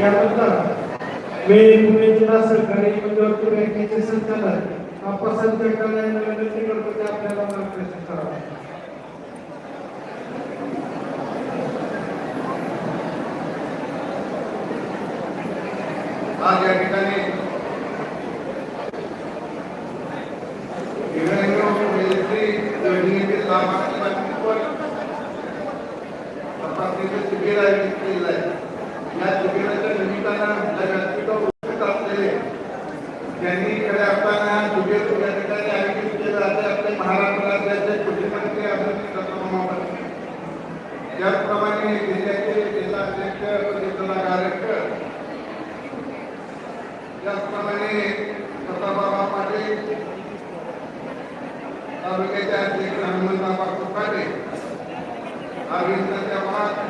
यानंतर मी पुणे जिल्हा सहकारी मध्यवर्ती बँकेचे संचालक आप्पासाहेब जगताप यांना विनंती करतो की आपल्याला मार्गदर्शन करावं. आज या ठिकाणी इव्हेंट मिलिटरी योजनेतील लाभार्थी बातमीवर तपासणीचे शिबिर आयोजित केलेलं आहे या शिबिराच्या निमित्तानं आपल्या व्यासपीठावर उपस्थित असलेले ज्यांनी खऱ्या अर्थानं हा शिबिर या ठिकाणी आयोजित केलं आहे आपले महाराष्ट्र राज्याचे कृषी मंत्री आदरणीय दत्ता मामा त्याचप्रमाणे जिल्ह्याचे जिल्हा अध्यक्ष जिल्हा कार्यक्रम त्याचप्रमाणे सदाबाबा पाटील. तालुक्याचे अध्यक्ष हनुमंतबाबा कुकाटे अरविंद चव्हाण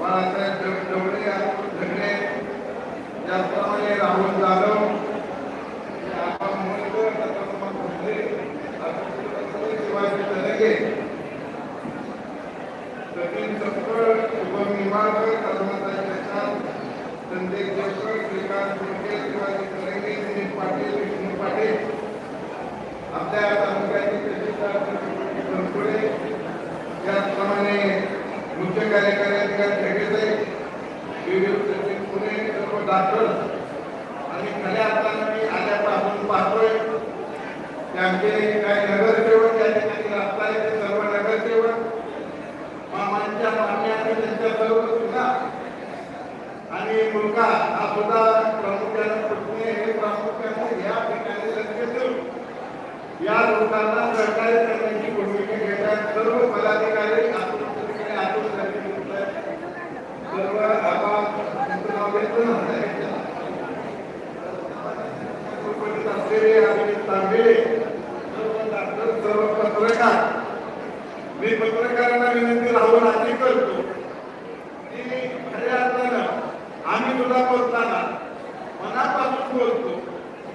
बाळासाहेब डवळे देवडे झगडे त्याचप्रमाणे राहुल जाधव. शिवाजी तरगे सचिन सपकाळ, शुभम निंबाळकर, हनुमंत जगताप, संजय देवकर श्रीकांत शिंदे शिवाजी तरंगे दिलीप पाटील विष्णू पाटील आपल्या तालुक्याचे तहसीलदार बनसोडे त्याचप्रमाणे मुख्य कार्यकारी अधिकारी खेडेचे विविध सचिव पुणे सर्व डॉक्टर आणि खऱ्या अर्थानं मी आपण पाहतोय. की आमचे काही नगर या ठिकाणी असतात ते सर्व नगरसेवक मामांच्या माम्या आणि आणि मुलगा हा सुद्धा प्रामुख्याने पत्नी हे प्रामुख्याने या ठिकाणी लक्ष देऊन या लोकांना सहकार्य करण्याची भूमिका घेतात. सर्व पदाधिकारी सर्व असलेले तांबे सर्व पत्रकार. मी पत्रकारांना विनंती राहून आधी करतो. की खऱ्या आम्ही तुला बोलताना मनापासून बोलतो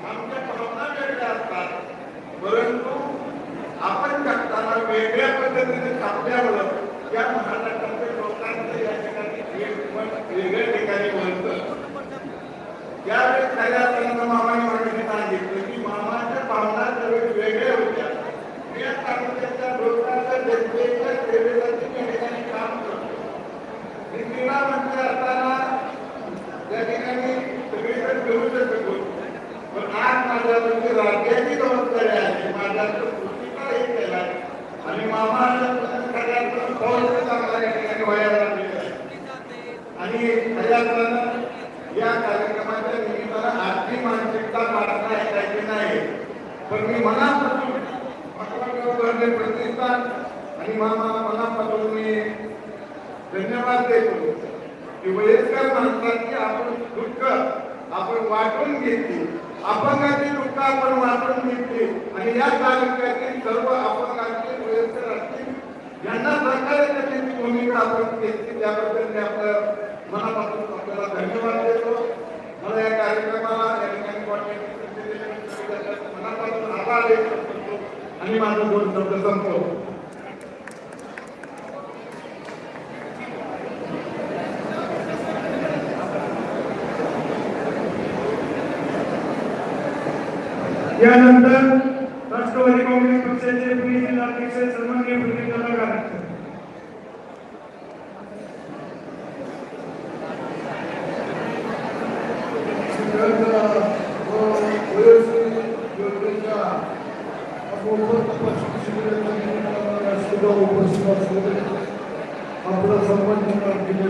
आमच्या भावना वेगळ्या असतात. परंतु आपण करताना वेगळ्या पद्धतीने छापल्यामुळं त्या महाराष्ट्रातील लोकांचं या ठिकाणी वेगळ्या ठिकाणी बोलतं त्यावेळेस खऱ्या अर्थानं मामाने मला सांगितलं की मामाच्या भावना त्यावेळेस वेगळ्या होत्या. मी या तालुक्याच्या लोकांच्या जनतेच्या त्या ठिकाणी काम करतो असताना त्या ठिकाणी सगळीकडे फिरू शकत होतो. पण आज माझ्यावरती म्हणजे राज्याची जबाबदारी आहे. माझ्या केला. आणि मामा खऱ्या चांगला या ठिकाणी व्हायला आणि खऱ्या अर्थानं या कार्यक्रमाच्या निमित्तानं आजची मानसिकता पाळता ऐकायची नाही. पण मी मनापासून प्रतिष्ठान आणि मामा मनापासून मी धन्यवाद देतो. की वयस्कर माणसांची आपण दुःख आपण वाटून घेतली. अपंगाची दुःख आपण वाटून घेतली. आणि या तालुक्यातील सर्व अपंगाचे वयस्कर असतील यांना सरकारी त्याची भूमिका आपण घेतली. त्याबद्दल मी आपल्या मनापासून आपल्याला धन्यवाद देतो. मला या कार्यक्रमाला या ठिकाणी मनापासून आभार देतो आणि माझं दोन शब्द संपवतो. यानंतर राष्ट्रवादी काँग्रेस पक्षाचे पुणे जिल्हाध्यक्ष सन्माननीय प्रतिनिधी गायकवाड. आपला सन्मान केले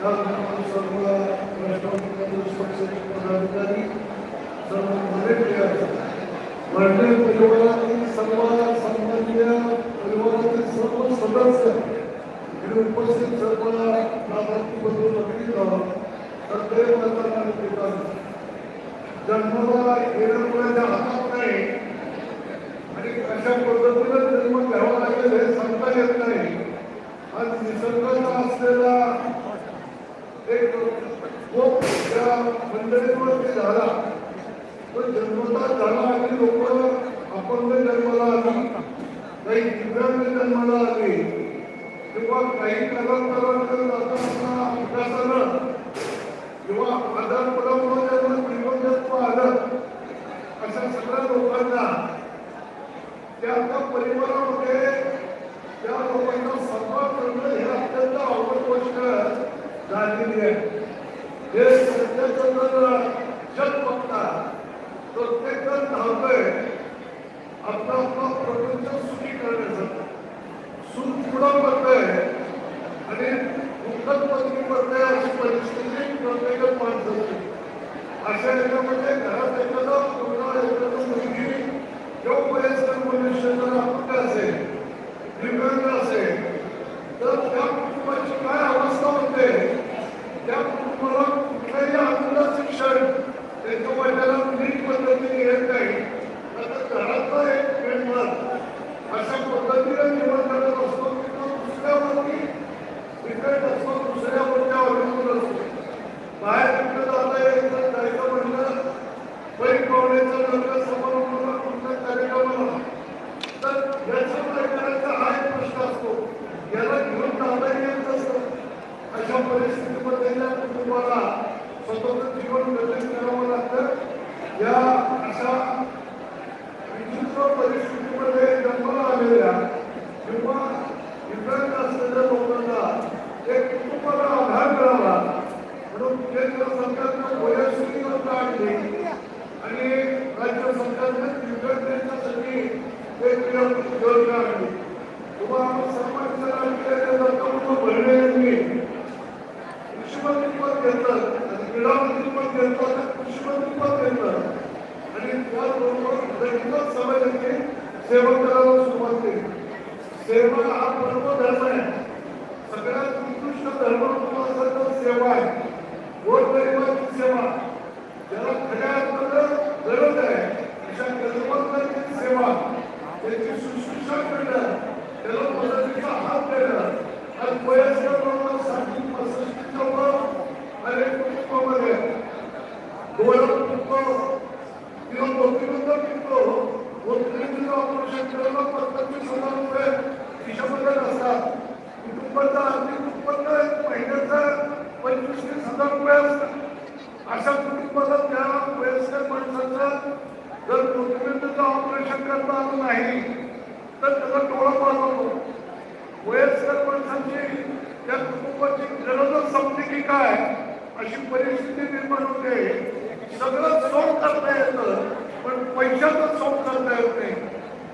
त्याचबरोबर सर्व पदाधिकारी सर्व मराठी परिवारातील सर्व परिवारातील सर्व सदस्य उपस्थित सर्व तर ते मतदानाने जन्माला हातात नाही. आणि अशा पद्धतीनं जन्म घ्यावा लागेल हे सांगता येत नाही. आज निसर्गाचा असलेला एक त्या झाला तो झाला आणि लोक अपंग जन्माला आली काही दिव्यांग जन्माला किंवा काही कलाकारांकडे किंवा आजारपणामुळे त्यांना दिवंगत्व आलं अशा सगळ्या लोकांना त्या त्या परिवारामध्ये त्या लोकांना सन्मान करणं हे अत्यंत आवड गोष्ट झालेली आहे हे सध्याचं जर जग बघता प्रत्येक जण धावतोय आपला आपला प्रपंच सुखी करण्यासाठी सुख पुढं पडतंय आणि दुःखद पत्नी पडतंय अशी परिस्थिती प्रत्येकच माणसाची अशा याच्यामध्ये घरात एखादा मुलगा एखादा मुलगी किंवा वयस्कर मनुष्य जर अपंग असेल दिव्यांग असेल तर त्या कुटुंबाची काय अवस्था होते त्या कुटुंबाला कुठल्याही आनंदाचे क्षण त्यांच्या वडिलांना नीट पद्धतीने येत नाही तर घरातला एक मेंबर अशा पद्धतीने जीवन करत असतो किंवा दुसऱ्यावरती डिपेंड असतो दुसऱ्यावरती अवलंबून असतो बाहेर कुठं जाता यायचं जायचं म्हणलं परिपावण्याचं लग्न समारंभाला कुठल्या कार्यक्रमाला तर याच्या प्रकाराचा हा एक प्रश्न असतो याला घेऊन जाता येत असतं अशा परिस्थितीमध्ये त्या कुटुंबाला स्वतंत्र जीवन व्यतीत करावं लागतं. या अशा विचित्र परिस्थितीमध्ये जन्माला आलेल्या किंवा दिव्यांग असलेल्या लोकांना एक कुटुंबाला आधार मिळावा म्हणून केंद्र सरकारनं वयस्वी योजना आणली आणि राज्य सरकारने दिव्यांगांच्यासाठी एक योजना आणली तुम्हाला सर्वांच्या राज्याच्या दत्तप्रभू भरणे यांनी कृषीमंत्री पद घेतलं आणि क्रीडामंत्री पद घेतलं आणि कृषीमंत्री पद घेतलं आणि त्याबरोबर दलित समाजाची सेवा करायला सुरुवात केली सेवा हा परम धर्म आहे सगळ्यात उत्कृष्ट धर्म असेल तर सेवा आहे गोरगरिबाची सेवा ज्याला खऱ्या अर्थानं गरज आहे अशा गरजवंतांची सेवा त्याची शुश्रूषा करणं त्याला मदतीचा हात देणं आणि वयस्कर लोकांसाठी पासष्टीच्या वर अनेक कुटुंबामध्ये डोळा पिकतो किंवा मोतीबंद पिकतो मोतीबंदीचं ऑपरेशन करायला प्रत्येक हजार रुपये खिशामध्ये नसतात कुटुंबाचं आर्थिक उत्पन्न एक महिन्याचं पंचवीस तीस हजार रुपये असतं अशा कुटुंबाला त्या वयस्कर माणसाचं जर मोतीबंदीचं ऑपरेशन करता आलं नाही तर त्याला डोळा पाहतो वयस्कर माणसांची त्या कुटुंबाची गरजच संपली की काय अशी परिस्थिती निर्माण होते सगळं सोड करता येतं पण पैशाचं सोड करता येत नाही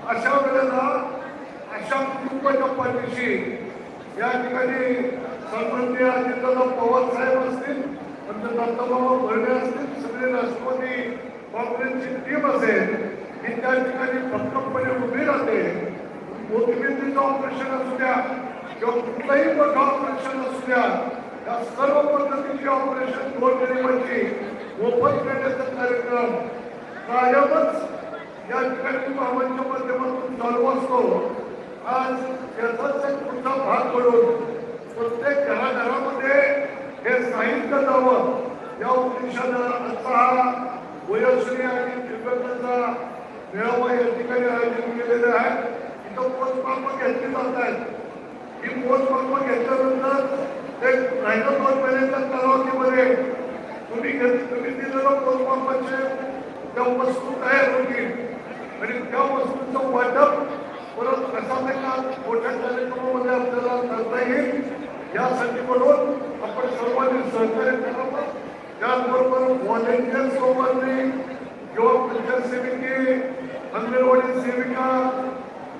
अशा वेळेला अशा कुटुंबाच्या या ठिकाणी सन्माननीय अजितदादा पवार साहेब असतील नंतर दत्ताबाबा भरणे असतील सगळे राष्ट्रवादी काँग्रेसची टीम असेल ही त्या ठिकाणी भक्कमपणे उभी राहते. मोतीबिंदूचं ऑपरेशन असू द्या किंवा कुठलंही मोठं ऑपरेशन असू द्या या सर्व पद्धतीची ऑपरेशन गोरगरिबांची मोफत करण्याचा कार्यक्रम कायमच या ठिकाणी बाबांच्या माध्यमातून चालू असतो. आज याचाच एक पुढचा भाग पडून प्रत्येक घराघरामध्ये हे साहित्य जावं. या उद्देशानं आजचा हा वयश्री आणि दिव्यांगांचा मेळावा या ठिकाणी आयोजित केलेला आहे. इथं पोचमाप घेतली जात आहेत ही पोचमाप घेतल्यानंतर एक राहिलं दोन कालावधीमध्ये तुम्ही घेत तुम्ही दिलेलं पोचमापाचे त्या वस्तू तयार होतील. आणि त्या वस्तूंचं वाटप परंतु कसा एका मोठ्या कार्यक्रमामध्ये आपल्याला करता येईल. यासाठी म्हणून आपण सर्वांनी सहकार्य करावं त्याचबरोबर व्हॉलेंटियर सोबतनी किंवा पंचायत सेविके अंगणवाडी सेविका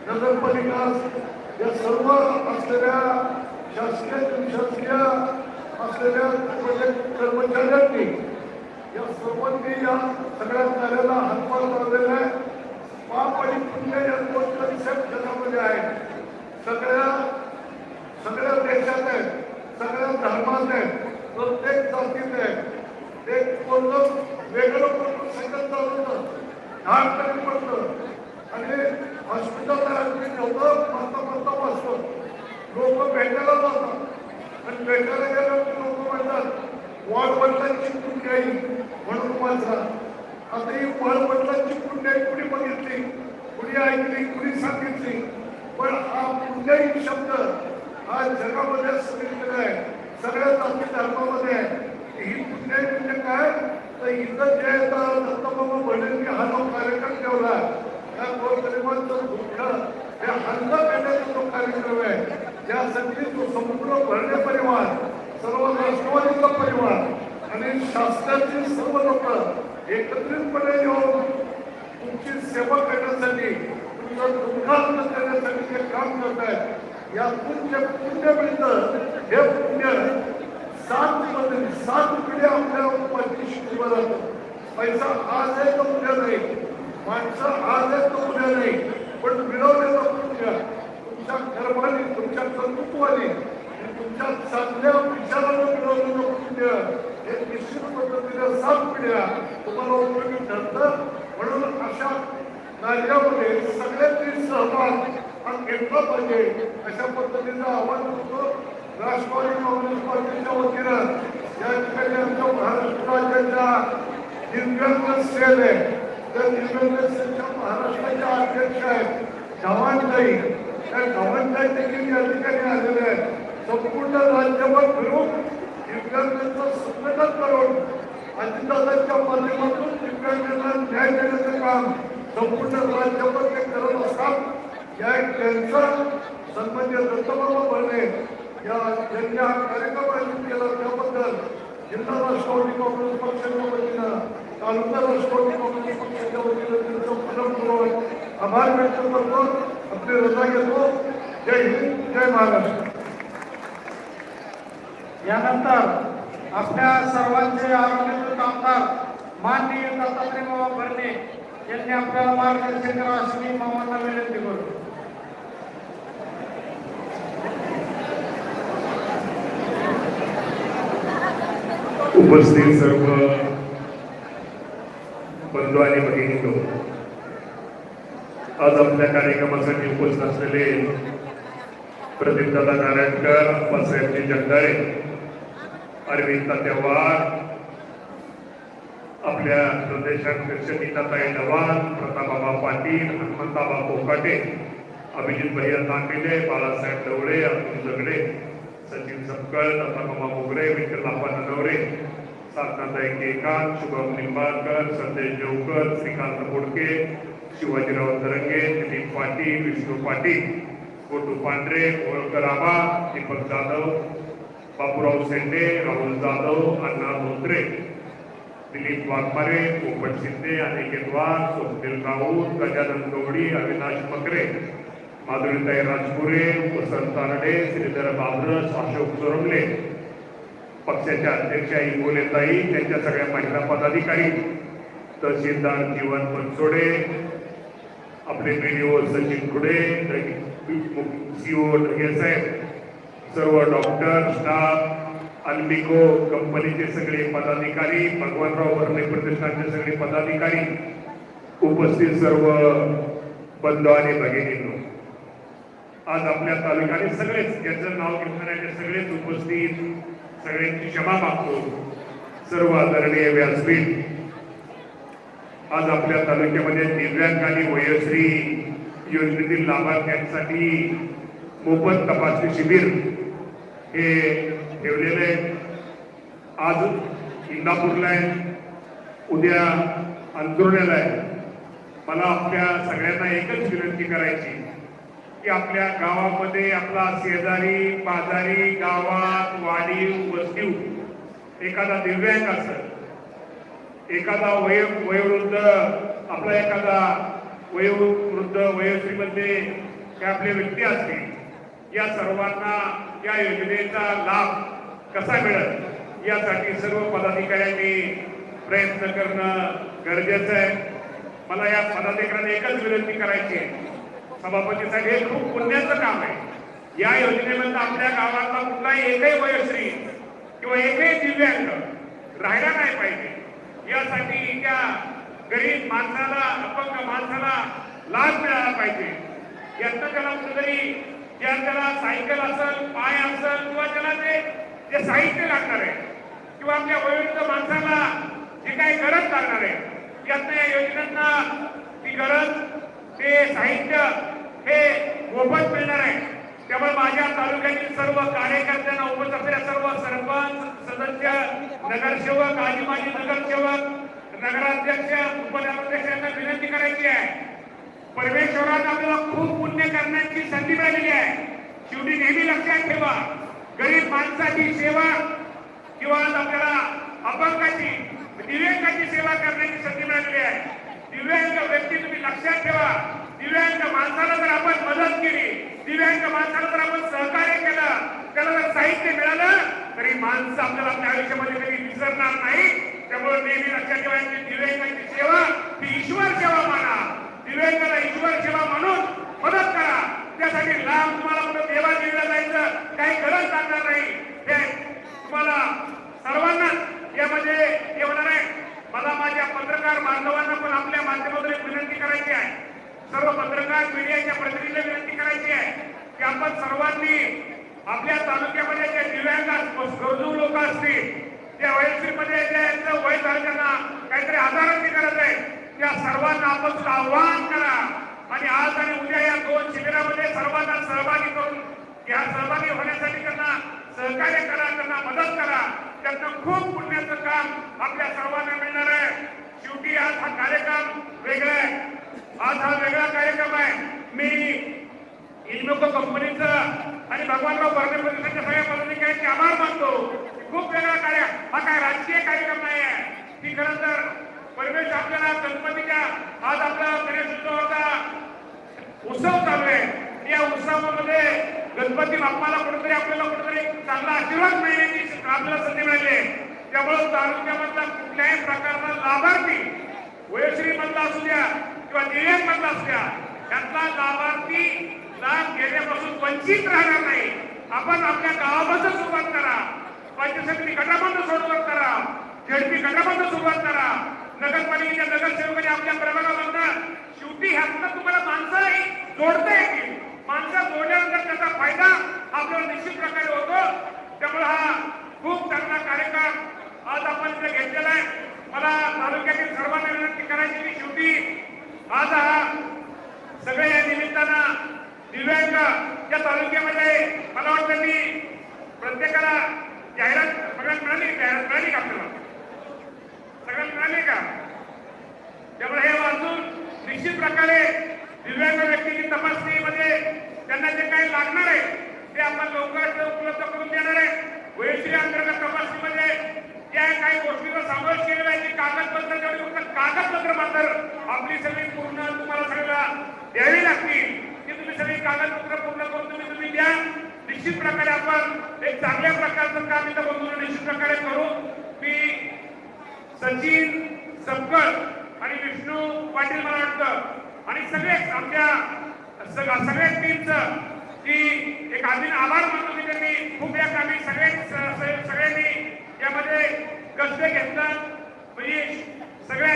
नगरपालिका या सर्व असलेल्या शासकीय शासकीय असलेल्या कर्मचाऱ्यांनी या सर्वांनी या सगळ्या कार्याला हातभार लावलेला आहे. पाप आणि पुण्य या जगामध्ये सगळ्या सगळ्या देशात आहेत सगळ्या धर्मात आहेत प्रत्येक जातीत आहेत कोणतं वेगळं करून सगळं चालवतं होतं? दहा टक्के आणि हॉस्पिटल ऍडमिट म्हणता म्हणता बसतो लोक भेटायला जातात. आणि भेटायला गेल्यावर लोक म्हणतात वाढवडिलांची पुण्याई म्हणून माझा आता ही वाढवडिलांची कुठे कुणी बघितली कुणी ऐकली कुणी सांगितली पण हा पुण्याई शब्द हा जगामध्ये सांगितलेला आहे. सगळ्या जाती धर्मामध्ये आहे. ही पुण्याई म्हणजे काय? तर इथं जे आता दत्तबाबा भटेंनी हा जो कार्यक्रम ठेवला त्या गोरगरिबांचं दुःख हे अन्न करण्याचा जो कार्यक्रम आहे त्यासाठी तो संपूर्ण भरणे परिवार सर्व राष्ट्रवादीचा परिवार आणि शासनातील सर्व लोक एकत्रितपणे येऊन तुमची सेवा करण्यासाठी तुमचं दुःखांत करण्यासाठी जे काम करत आहेत या जे पुण्य मिळतं हे पुण्य सात मध्ये सात पिढ्या आपल्या पाठीशी उभं राहतं पैसा आज आहे तो उद्या नाही? माणसं आज आहे तो उद्या नाही? पण मिळवलेलं पुण्य तुमच्या कर्माने तुमच्या कर्तृत्वाने तुमच्या चांगल्या विचारानं मिळवलेलं पुण्य हे निश्चित पद्धतीने सात पिढ्या तुम्हाला उपयोगी ठरतं म्हणून अशा कार्यामध्ये सगळ्यांनी सहभाग हा घेतला पाहिजे अशा पद्धतीचा आव्हान होतो. राष्ट्रवादी काँग्रेस पार्टीच्या वतीनं या ठिकाणी आमच्या महाराष्ट्र राज्याच्या दिव्यांग सेल आहे. त्या दिव्यांग सेलच्या महाराष्ट्राच्या अध्यक्ष आहेत चव्हाणताई त्या चव्हाणताई देखील या ठिकाणी आलेल्या आहेत. संपूर्ण राज्यभर फिरून दिव्यांगांचं संघटन करून अजितदादांच्या माध्यमातून दिव्यांगांना न्याय देण्याचं काम संपूर्ण राज्यभर ते करत असतात या त्यांचा सन्मान्य दत्तबाबा भरणे या ज्यांनी हा कार्यक्रम आयोजित केला त्याबद्दल जिल्हा राष्ट्रवादी काँग्रेस पक्षाच्या वतीनं तालुका राष्ट्रवादी काँग्रेस पक्षाच्या वतीनं त्यांचं मनपूर्वक आभार व्यक्त करतो. आपली रजा घेतो. जय हिंद जय महाराष्ट्र. यानंतर आपल्या सर्वांचे आरोग्य कामदार माननीय दत्तात्रय बाबा भरणे यांनी आपल्याला मार्गदर्शन करा असं मी मामांना विनंती करतो. उपस्थित सर्व बंधू आणि भगिनी आज आपल्या कार्यक्रमासाठी उपस्थित असलेले प्रदीपदादा नारायणकर अप्पासाहेबजी जगदाळे अरविंदा तेव्हार आपल्या प्रदेशाध्यक्ष नीताताई नवाल प्रतापबाबा पाटील हनुमंताबा कोकाटे अभिजित भैया तांबिले बाळासाहेब डवळे अतुल जगडे सचिन सपकळ प्रतापबाबा मोगरे विठ्ठलाप्पा ननवरे साधनाताई केकांत शुभम निंबाळकर संदेश देवकर श्रीकांत बोडके शिवाजीराव तरंगे दिलीप पाटील विष्णू पाटील कोटू पांढरे ओळकर आबा दीपक जाधव बापूराव शेंडे राहुल जाधव अण्णा धोत्रे दिलीप वाघमारे पोपट शिंदे अनिकेत वाघ स्वप्नील राऊत गजानन गवडी अविनाश मकरे माधुरीताई राजपुरे वसंत तारडे श्रीधर बाबरस अशोक चोरमले पक्षाच्या अध्यक्षा इंगोलेताई त्यांच्या सगळ्या महिला पदाधिकारी तहसीलदार जीवन बनसोडे आपले बीडीओ सचिन खुडे सीओ साहेब सर्व डॉक्टर स्टाफ अल्बिको कंपनीचे सगळे पदाधिकारी भगवानराव वर्णे प्रतिष्ठानचे सगळे पदाधिकारी उपस्थित सर्व बंधू आणि भगिनींनो. आज आपल्या तालुक्याने सगळेच ज्यांचं नाव घेतलं सगळेच उपस्थित सगळ्यांची क्षमा मागतो. सर्व आदरणीय व्यासपीठ. आज आपल्या तालुक्यामध्ये दिव्यांग आणि वयश्री योजनेतील लाभार्थ्यांसाठी मोफत तपासणी शिबिर हे ठेवलेलं आहे. आज इंदापूरला आहे. उद्या अंतरुण्याला आहे. मला आपल्या सगळ्यांना एकच विनंती करायची की आपल्या गावामध्ये आपला शेजारी पाजारी गावात वाडीव वस्तीव एखादा दिव्यांग असेल एखादा वय वयोवृद्ध आपला एखादा वयोवृद्ध वयोश्रीमध्ये म्हणजे काय आपले व्यक्ती असतील या सर्वांना या योजनेचा लाभ कसा मिळेल यासाठी सर्व पदाधिकाऱ्यांनी प्रयत्न करणं गरजेचं आहे. मला या पदाधिकाऱ्यांना एकच विनंती करायची आहे. सभापतीसाठी हे खूप पुण्याचं काम आहे. या योजनेमध्ये आपल्या गावातला कुठलाही एकही वयश्री किंवा एकही दिव्यांग राहायला नाही पाहिजे. यासाठी त्या गरीब माणसाला अपंग माणसाला लाभ मिळाला पाहिजे. यातनं त्याला कुठेतरी ज्या त्याला सायकल असेल पाय असेल किंवा त्याला ते जे साहित्य लागणार आहे किंवा आपल्या वयोवृद्ध माणसाला जे काही गरज लागणार आहे यातनं या योजनांना ती गरज ते साहित्य हे मोफत मिळणार आहे. त्यामुळे माझ्या तालुक्यातील सर्व कार्यकर्त्यांना उपस्थित असलेल्या सर्व सरपंच सदस्य नगरसेवक आजी माजी नगरसेवक नगराध्यक्ष उपनगराध्यक्ष यांना विनंती करायची आहे. परमेश्वरानं आपल्याला खूप पुण्य करण्याची संधी मिळालेली आहे. शेवटी नेहमी लक्षात ठेवा गरीब माणसाची सेवा किंवा आपल्याला अपंगाची दिव्यांगाची सेवा करण्याची संधी मिळालेली आहे. दिव्यांग व्यक्ती तुम्ही लक्षात ठेवा दिव्यांग माणसाला जर आपण मदत केली दिव्यांग माणसाला जर आपण सहकार्य केलं त्याला जर साहित्य मिळालं तरी माणसं आपल्याला आपल्या आयुष्यामध्ये कधी विसरणार नाही त्यामुळे नेहमी लक्षात ठेवायची दिव्यांगाची सेवा ही ईश्वर सेवा माना. दिव्यांगाला ईश्वर सेवा म्हणून मदत करा. त्यासाठी लांब तुम्हाला कुठं देवा जायचं काही गरज लागणार नाही हे तुम्हाला सर्वांना यामध्ये हे होणार आहे मला माझ्या पत्रकार बांधवांना पण आपल्या माध्यमातून एक विनंती करायची आहे सर्व पत्रकार मीडियाच्या प्रतिनिधीला विनंती करायची आहे की आपण सर्वांनी आपल्या तालुक्यामध्ये जे दिव्यांग गरजू लोक असतील त्या वयस्वीमध्ये ज्यांचं वय झालं त्यांना काहीतरी आजाराची गरज आहे त्या सर्वांना आपण आव्हान करा आणि आज आणि उद्या या दोन शिबिरामध्ये सर्वांना सहभागी करून या करण्यासाठी त्यांना सहकार्य करा त्यांना मदत करा. त्यांचं खूप पुण्याचं काम आपल्या सर्वांना मिळणार आहे. शेवटी आज हा कार्यक्रम वेगळा आहे. आज हा वेगळा कार्यक्रम आहे. मी इनोको कंपनीचं आणि भगवानराव बर्णे प्रतिष्ठानच्या सगळ्या पदाधिकाऱ्यांचे आभार मानतो. खूप वेगळा कार्य. हा काय राजकीय कार्यक्रम नाही आहे. की खरं तर परमेश आपल्याला गणपतीच्या आज आपला गणेश उत्सवाचा उत्सव चालू आहे. या उत्सवामध्ये गणपती बाप्पाला कुठेतरी आपल्याला कुठेतरी चांगला आशीर्वाद मिळण्याची आपल्याला संधी मिळाली आहे. त्यामुळे तालुक्यामधला कुठल्याही प्रकारचा लाभार्थी वयोश्री मधला असू द्या किंवा दिव्यांग मधला असू द्या त्यांचा लाभार्थी लाभ घेण्यापासून वंचित राहणार नाही. आपण आपल्या गावापासून सुरुवात करा. पंचायत गटामधून सुरुवात करा. झेडपी गटामधून सुरुवात करा. नगरपालिकेच्या नगरसेवकांनी आपल्या प्रभागामधनं शेवटी ह्यातनं तुम्हाला माणसं जोडता येतील. माणसं बोलल्यानंतर त्याचा फायदा आपल्याला निश्चित प्रकारे होतो. त्यामुळे हा खूप चांगला कार्यक्रम आज आपण इथे घेतलेला आहे. मला तालुक्यातील सर्वांना विनंती करायची की शेवटी आज हा सगळ्या या निमित्तानं दिव्यांग या तालुक्यामध्ये मला वाटतं मी प्रत्येकाला जाहिरात सगळ्यात मिळाली जाहिरात मिळाली का आपल्याला सगळ्यात मिळाली का त्यामुळे हे वाचून निश्चित प्रकारे दिव्यांग व्यक्तीची तपासणीमध्ये त्यांना जे काही लागणार आहे ते आपण लवकरात लवकर उपलब्ध करून देणार आहे वयश्री अंतर्गत तपासणीमध्ये ज्या काही गोष्टीचा समावेश केलेला आहे ती कागदपत्र जेवढी फक्त कागदपत्र मात्र आपली सगळी पूर्ण तुम्हाला सगळ्या द्यावी लागतील. की तुम्ही सगळी कागदपत्र पूर्ण करून तुम्ही तुम्ही द्या. निश्चित प्रकारे आपण एक चांगल्या प्रकारचं काम इथं बघून निश्चित प्रकारे करू. मी सचिन सबकर आणि विष्णू पाटील मला वाटतं आणि सगळे आमच्या सग- सगळ्या टीमचं की एक आधी आभार मानतो की त्यांनी खूप या कामी सगळे सगळ्यांनी यामध्ये कष्ट घेतलं. म्हणजे सगळ्या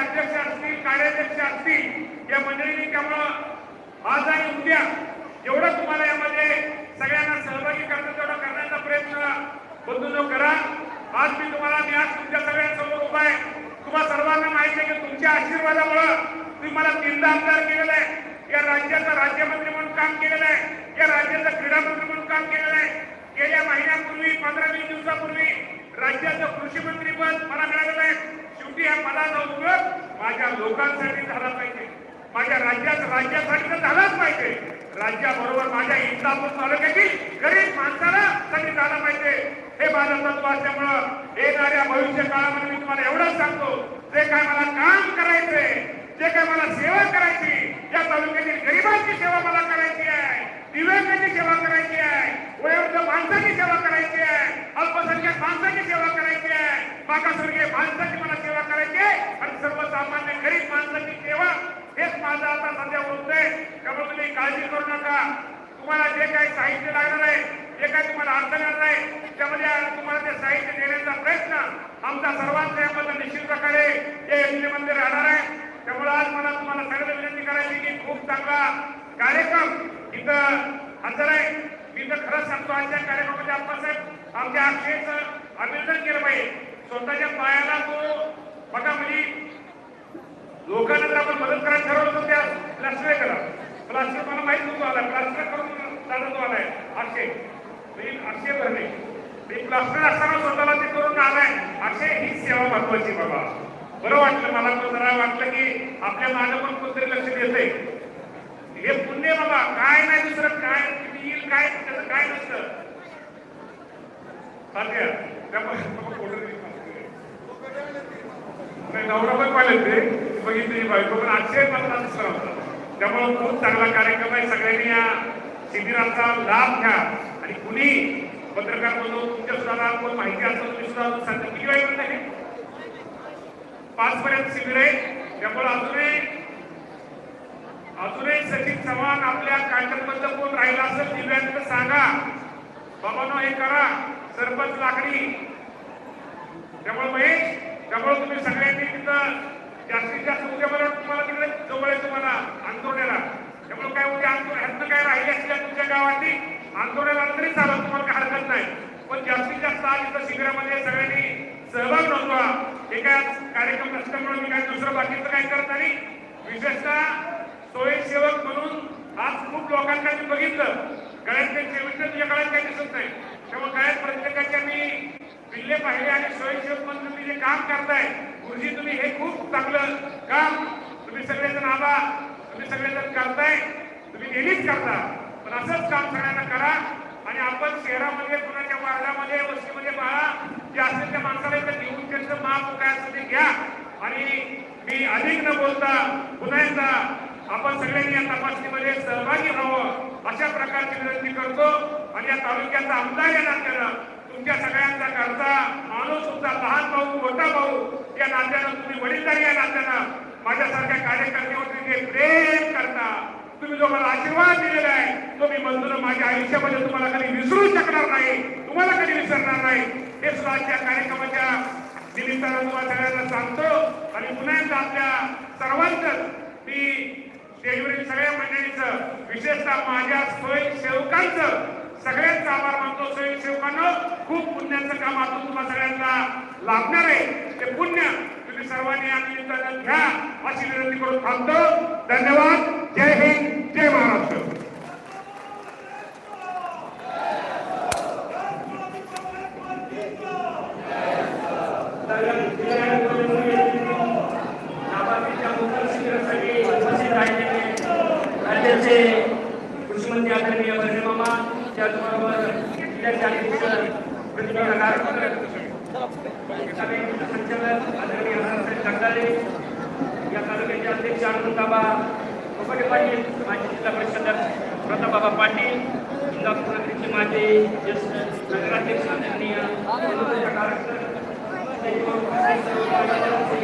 अध्यक्ष असतील कार्याध्यक्ष असतील या मंडळींनी त्यामुळं आज आणि उद्या जेवढं तुम्हाला यामध्ये सगळ्यांना सहभागी करण्याचा तेवढं करण्याचा प्रयत्न बंधूंनो करा. आज मी तुम्हाला मी आज तुमच्या सगळ्यांसमोर उभा आहे. तुम्हाला सर्वांना माहिती आहे की तुमच्या आशीर्वादामुळं तुम्ही मला तीनदा आमदार केलेलं आहे. या राज्याचं राज्यमंत्री म्हणून काम केलेलं आहे. या राज्याचं क्रीडा मंत्री म्हणून काम केलेलं आहे. गेल्या महिन्यापूर्वी पंधरा वीस दिवसापूर्वी राज्याचं कृषी मंत्री पद मला मिळालेलं आहे. की या पदाचा उपयोग माझ्या लोकांसाठी झाला पाहिजे. माझ्या राज्यात राज्यासाठी तर झालाच पाहिजे. राज्याबरोबर माझ्या इंदापूर तालुक्यातील गरीब माणसाला त्यांनी झाला पाहिजे. हे माझं तत्व असल्यामुळं येणाऱ्या भविष्य काळामध्ये मी तुम्हाला एवढंच सांगतो. जे काय मला काम करायचंय जे काय मला सेवा करायची या तालुक्यातील गरिबांची सेवा मला करायची आहे दिव्यांगाची सेवा करायची आहे वयोवृद्ध माणसाची सेवा करायची आहे अल्पसंख्याक माणसाची सेवा करायची आहे मागासवर्गीय माणसाची मला सेवा करायची आहे आणि सर्वसामान्य गरीब माणसाची सेवा हेच माझं आता सध्या होत आहे तुम्ही काळजी करू नका. तुम्हाला जे काही साहित्य लागणार आहे जे काही तुम्हाला अडचण येणार आहे त्यामध्ये तुम्हाला ते साहित्य देण्याचा प्रयत्न आमचा सर्वांचा यामध्ये निश्चित प्रकारे या योजनेमध्ये राहणार आहे त्यामुळे आज मला तुम्हाला सगळ्यांना विनंती करायची की खूप चांगला कार्यक्रम इथं हजर आहे. मी तर खरंच सांगतो आजच्या कार्यक्रमामध्ये आप्पासाहेब आमच्या अक्षयचं अभिनंदन केलं पाहिजे. स्वतःच्या पायाला तो बघा म्हणजे लोकांना आपण मदत करायला ठरवलं तर त्या लक्ष करा. प्लास्टर मला माहीत नव्हतं आला. प्लास्टर करून दादा तो आलाय अक्षय. मी अक्षय भरणे मी प्लास्टर असताना स्वतःला ते करून आलाय. अक्षय ही सेवा महत्वाची बाबा. बरं वाटलं मला पण जरा वाटलं की आपल्या मागं पण कोणतरी लक्ष देतंय. हे पुण्य बाबा काय नाही दुसरं काय किती येईल काय त्याचं काय नसतं. साध्या त्यामुळे नवरा पण पाहिलं ते. बघितली बायको पण अक्षय मला दिसला होता. त्यामुळे खूप चांगला कार्यक्रम आहे. सगळ्यांनी या शिबिराचा लाभ घ्या. आणि कुणी पत्रकार म्हणून तुमच्या सुद्धा कोण माहिती असेल तुम्ही सुद्धा सांगता. किती वाईट आहे? पाच पर्यंत शिबिर आहे. त्यामुळे अजूनही अजूनही सचिन चव्हाण आपल्या कार्यक्रमबद्ध कोण राहिला असेल दिव्यांग सांगा. बाबानो हे करा. सरपंच लाकडी. त्यामुळे महेश त्यामुळे तुम्ही सगळ्यांनी तिथं जास्तीत जास्त उद्या मला तुम्हाला तिकडे जवळ आहे तुम्हाला अंतोड्याला त्यामुळे काय उद्या ह्यातनं काय राहिले असल्या तुमच्या गावातली? अंतोड्याला तरी चालत तुम्हाला काय हरकत नाही. पण जास्तीत जास्त आज इथं शिबिरामध्ये सगळ्यांनी सहभाग नोंदवा. हे काय कार्यक्रम नसल्यामुळे मी काय दुसरं बाकीचं काय करत नाही. विशेषतः स्वयंसेवक म्हणून आज खूप लोकांना मी बघितलं. गळ्यात काही सेविष्ट तुझ्या गळ्यात काही दिसत नाही. त्यामुळे गळ्यात प्रत्येकाच्या मी पिल्ले पाहिले आणि स्वयंसेवक म्हणून तुम्ही जे काम करताय गुरुजी तुम्ही हे खूप चांगलं काम तुम्ही सगळेजण आला तुम्ही सगळेजण करताय तुम्ही नेहमीच करता. पण असंच काम सगळ्यांना करा आणि आपण शहरामध्ये कुणाच्या वार्डामध्ये वस्तीमध्ये बाळा जे असेल त्या माणसाला इथं घेऊन त्यांचं माप काय असेल ते घ्या. आणि मी अधिक न बोलता पुन्हा एकदा आपण सगळ्यांनी या तपासणीमध्ये सहभागी व्हावं अशा प्रकारची विनंती करतो. आणि या तालुक्याचा आमदार या नात्यानं तुमच्या सगळ्यांचा करता. तुमचा लहान भाऊ मोठा भाऊ या नात्यानं तुम्ही वडीलधारी या नात्यानं माझ्यासारख्या कार्यकर्त्यावरती जे प्रेम करता तुम्ही जो मला आशीर्वाद दिलेला आहे तो मी बंधून माझ्या आयुष्यामध्ये तुम्हाला कधी विसरू शकणार नाही तुम्हाला कधी विसरणार नाही. हे सुद्धा आजच्या कार्यक्रमाच्या निमित्तानं तुम्हाला सगळ्यांना सांगतो आणि पुन्हा एकदा आपल्या सर्वांचं मी स्टेजवरील सगळ्या मंडळीचं विशेषतः माझ्या स्वयंसेवकांचं सगळ्यांचा आभार मानतो स्वयंसेवकांना खूप पुण्याचं काम आता तुम्हाला सगळ्यांना लाभणार आहे. ते पुण्य तुम्ही सर्वांनी या निमित्तानं घ्या अशी विनंती करून थांबतो. धन्यवाद. जय हिंद. जय महाराष्ट्र राज्याचे कृषीमंत्री आदरणीय बर्णे मामा त्याचबरोबर जिल्ह्याचे अध्यक्ष प्रतिनिधी कार्यक्रम संचालक आदरणीय हरसाहेब जगदाळे हो, या तालुक्याचे अध्यक्ष आनंदबाबा कोपटे पाटील माजी जिल्हा परिषद प्रतापबाबा पाटील इंदापूर नगरीचे माजी ज्येष्ठ नगराध्यक्ष आदरणीय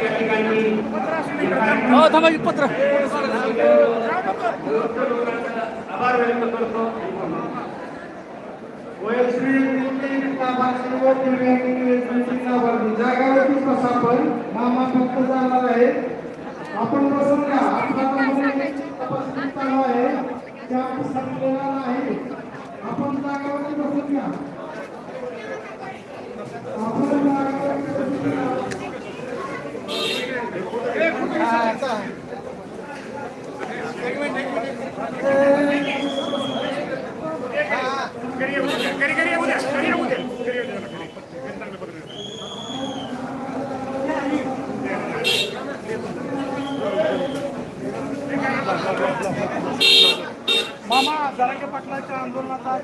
या ठिकाणी आभार व्यक्त करतो. वयश्री जागावरती प्रस्थापन मामा फक्त जाणार आहे आपण बसून घ्या तपासणी चालू आहे त्या संपलेला नाही आपण जागावरती बसून घ्या आपण जागावरती बसून घ्या घरी येऊ द्या, घरी घरी येऊ द्या, घरी येऊ द्या, घरी येऊ द्या, घरी. घरी चांगलं पद्धतीने. मामा जरांगे पाटलाच्या आंदोलनाचा आज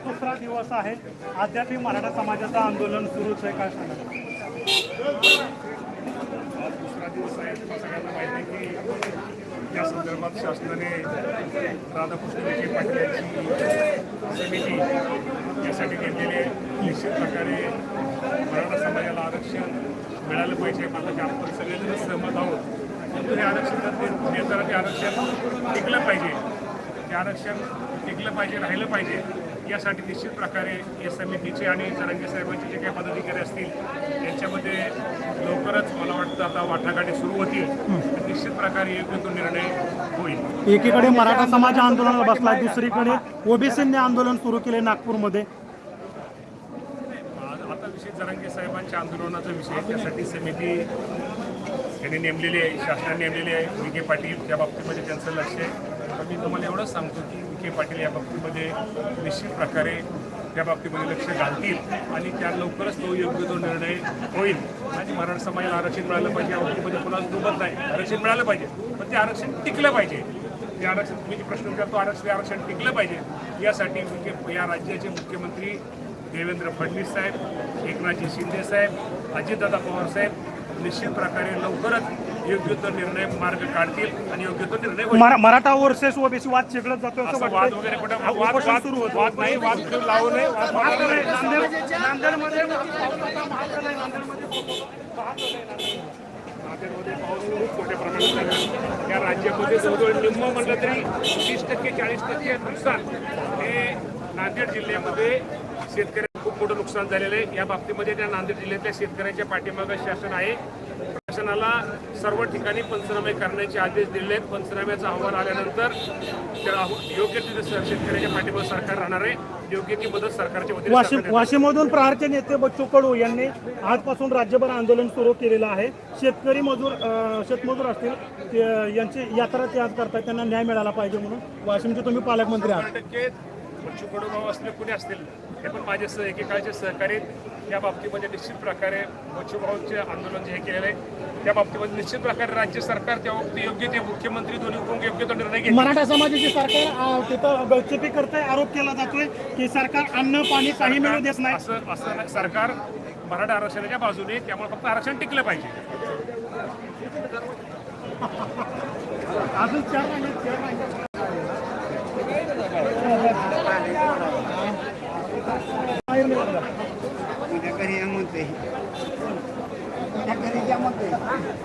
कसं आहे अद्यापही मराठा समाजाचं आंदोलन सुरूच आहे काय सांगा दुसरा दिवस आहे. तुम्हाला सगळ्यांना माहिती आहे की या संदर्भात शासनाने राधाकृष्णजी विखे पाटील यांची समिती यासाठी घेतलेली निश्चित प्रकारे मराठा समाजाला आरक्षण मिळालं पाहिजे. मात्र आपण सगळेजण सहमत आहोत. परंतु हे आरक्षण जर ते आरक्षण टिकलं पाहिजे ते आरक्षण टिकलं पाहिजे राहिलं पाहिजे यासाठी निश्चित प्रकारे या समितीचे आणि जरांगे साहेबांचे जे काही पदाधिकारी असतील यांच्यामध्ये लवकर जर आता वाटाघाटी सुरू होतील. तर निश्चित प्रकारे योग्य तो निर्णय होईल. एकीकडे मराठा समाज आंदोलनाला बसला दुसरीकडे ओबीसींनी आंदोलन सुरू केले नागपूरमध्ये. आता विषय जरांगे साहेबांच्या आंदोलनाचा विषय. त्यासाठी समिती यांनी नेमलेली आहे शासनाने नेमलेली आहे. विखे पाटील त्या बाबतीमध्ये त्यांचं लक्ष आहे. मी तुम्हाला एवढंच सांगतो की विखे पाटील या बाबतीमध्ये निश्चित प्रकारे त्या बाबतीमध्ये लक्ष घालतील आणि त्या लवकरच तो योग्य तो निर्णय होईल. आणि मराठा समाजाला आरक्षण मिळालं पाहिजे या बाबतीमध्ये कोणाला दुबत नाही. आरक्षण मिळालं पाहिजे पण ते आरक्षण टिकलं पाहिजे. ते आरक्षण तुम्ही जे प्रश्न विचारतो आरक्षण आरक्षण टिकलं पाहिजे. यासाठी मुख्य या राज्याचे मुख्यमंत्री देवेंद्र फडणवीस साहेब एकनाथजी शिंदे साहेब अजितदादा पवार साहेब निश्चित प्रकारे लवकरच योग्य तो निर्णय मार्ग काढतील आणि योग्य तो निर्णय होईल. मरा- मराठा वर्सेस ओबीसी वाद चिघळत जातोय असं असं वाद वगैरे कुठं. वाद वाद सुरू होतं वाद नाही वाद कुठं लावू नये वाद नांदेडमध्ये पाऊस आहे. नांदेडमध्ये पाऊस खूप मोठ्या प्रमाणात झाला. या राज्यामध्ये जवळजवळ निम्म म्हटलं तरी तीस टक्के चाळीस टक्के नुकसान. हे नांदेड जिल्ह्यामध्ये शेतकऱ्यांना खूप मोठं नुकसान झालेलं आहे. या बाबतीमध्ये त्या नांदेड जिल्ह्यातल्या शेतकऱ्यांच्या पाठीमागं शासन आहे. प्रशासनाला सर्व ठिकाणी पंचनामे करण्याचे आदेश दिले आहेत. पंचनाम्याचा अहवाल आल्यानंतर योग्य तिथे शेतकऱ्याच्या पाठीमागे सरकार राहणार आहे. योग्य ती मदत सरकारच्या वतीने वाशिम वाशिममधून प्रहारचे नेते बच्चू कडू यांनी आजपासून राज्यभर आंदोलन सुरू केलेलं आहे. शेतकरी मजूर शेतमजूर असतील यांची यात्रा ते आज करतात त्यांना न्याय मिळाला पाहिजे म्हणून वाशिमचे तुम्ही पालकमंत्री आहात. टक्के बच्चू कडू भाऊ असतील कुणी असतील हे पण माझे एकेकाळचे सहकारी या बाबतीमध्ये निश्चित प्रकारे बच्चू भाऊचे आंदोलन जे हे केलेलं आहे त्या बाबतीमध्ये निश्चित प्रकारे राज्य सरकार त्या बाबतीत योग्य ते मुख्यमंत्री दोन्ही उपमुख्य योग्य तो निर्णय घेतील मराठा समाजाचे सरकार तिथं गळचेपी करतंय आरोप केला जातोय की सरकार अन्न पाणी काही मिळू देत नाही असं असं नाही. सरकार मराठा आरक्षणाच्या बाजूने आहे. त्यामुळे फक्त आरक्षण टिकलं पाहिजे अजून चार महिने चार महिने